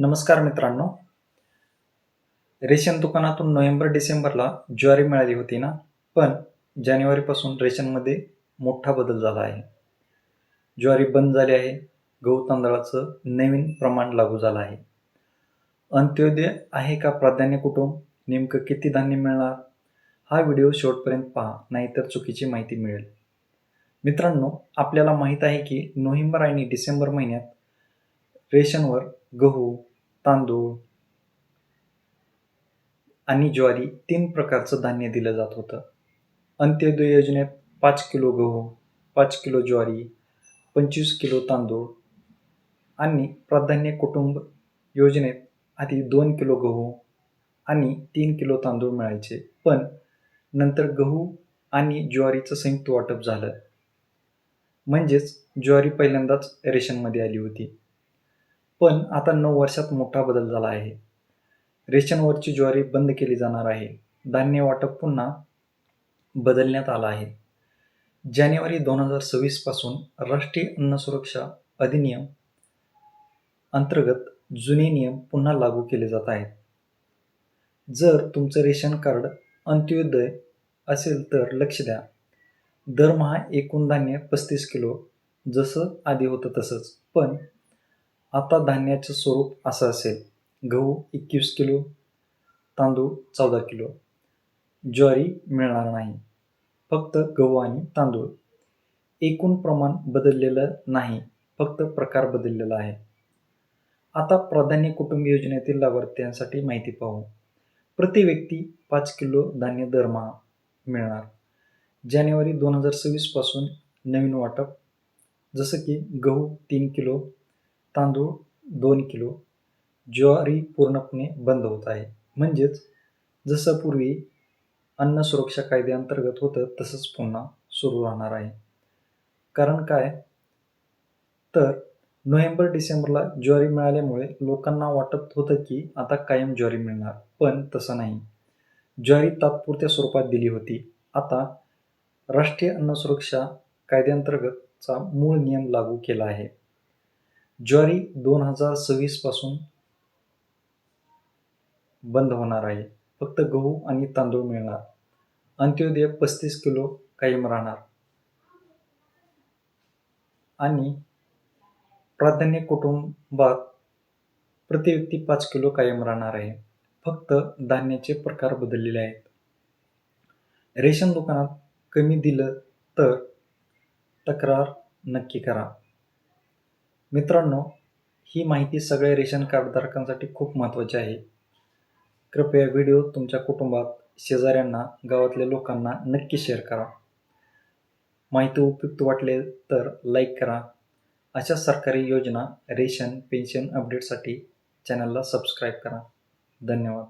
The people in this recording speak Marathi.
नमस्कार मित्रांनो. रेशन दुकानातून नोव्हेंबर डिसेंबरला ज्वारी मिळाली होती ना? पण जानेवारीपासून रेशनमध्ये मोठा बदल झाला आहे. ज्वारी बंद झाली आहे. गहू तांदळाचं नवीन प्रमाण लागू झालं आहे. अंत्योदय आहे का प्राधान्य कुटुंब नेमकं किती धान्य मिळणार? हा व्हिडिओ शेवटपर्यंत पहा नाहीतर चुकीची माहिती मिळेल. मित्रांनो आपल्याला माहीत आहे की नोव्हेंबर आणि डिसेंबर महिन्यात रेशनवर गहू तांदूळ आणि ज्वारी तीन प्रकारचं धान्य दिलं जात होतं. अंत्योदय योजनेत पाच किलो गहू पाच किलो ज्वारी पंचवीस किलो तांदूळ आणि प्राधान्य कुटुंब योजनेत आधी दोन किलो गहू आणि तीन किलो तांदूळ मिळायचे. पण नंतर गहू आणि ज्वारीचं संयुक्त वाटप झालं. म्हणजेच ज्वारी पहिल्यांदाच रेशनमध्ये आली होती. पण आता नऊ वर्षात मोठा बदल झाला आहे. रेशनवरची ज्वारी बंद केली जाणार आहे. धान्य वाटप पुन्हा बदलण्यात आलं आहे. जानेवारी दोन हजार सव्वीसपासून राष्ट्रीय अन्न सुरक्षा अधिनियम अंतर्गत जुने नियम पुन्हा लागू केले जात आहेत. जर तुमचं रेशन कार्ड अंत्योदय असेल तर लक्ष द्या. दरमहा एकूण धान्य पस्तीस किलो जसं आधी होतं तसंच. पण आता धान्याचं स्वरूप असं असेल. गहू एकवीस किलो तांदूळ चौदा किलो. ज्वारी मिळणार नाही. फक्त गहू आणि तांदूळ. एकूण प्रमाण बदललेलं नाही. फक्त प्रकार बदललेला आहे. आता प्राधान्य कुटुंब योजनेतील लाभार्थ्यांसाठी माहिती पाहू. प्रति व्यक्ती पाच किलो धान्य दरमहा मिळणार. जानेवारी दोन हजार सव्वीसपासून नवीन वाटप. जसं की गहू तीन किलो तांदूळ दोन किलो ज्वारी पूर्णपणे बंद होत आहे. म्हणजेच जसं पूर्वी अन्न सुरक्षा कायद्याअंतर्गत होतं तसंच पुन्हा सुरू राहणार आहे. कारण काय? तर नोव्हेंबर डिसेंबरला ज्वारी मिळाल्यामुळे लोकांना वाटत होतं की आता कायम ज्वारी मिळणार पण तसं नाही. ज्वारी तात्पुरत्या स्वरूपात दिली होती. आता राष्ट्रीय अन्न सुरक्षा कायद्याअंतर्गतचा मूळ नियम लागू केला आहे. ज्वारी दोन हजार सव्वीसपासून बंद होणार आहे. फक्त गहू आणि तांदूळ मिळणार. अंत्योदय पस्तीस किलो कायम राहणार. आणि प्राधान्य कुटुंबात प्रति व्यक्ती पाच किलो कायम राहणार आहे. फक्त धान्याचे प्रकार बदललेले आहेत. रेशन दुकानात कमी दिलं तर तक्रार नक्की करा. मित्रांनो ही माहिती सगळ्या रेशन कार्डधारकांसाठी खूप महत्त्वाची आहे. कृपया व्हिडिओ तुमच्या कुटुंबात शेजाऱ्यांना गावातल्या लोकांना नक्की शेअर करा. माहिती उपयुक्त वाटले तर लाईक करा. अशा सरकारी योजना रेशन पेन्शन अपडेटसाठी चॅनलला सबस्क्राईब करा. धन्यवाद.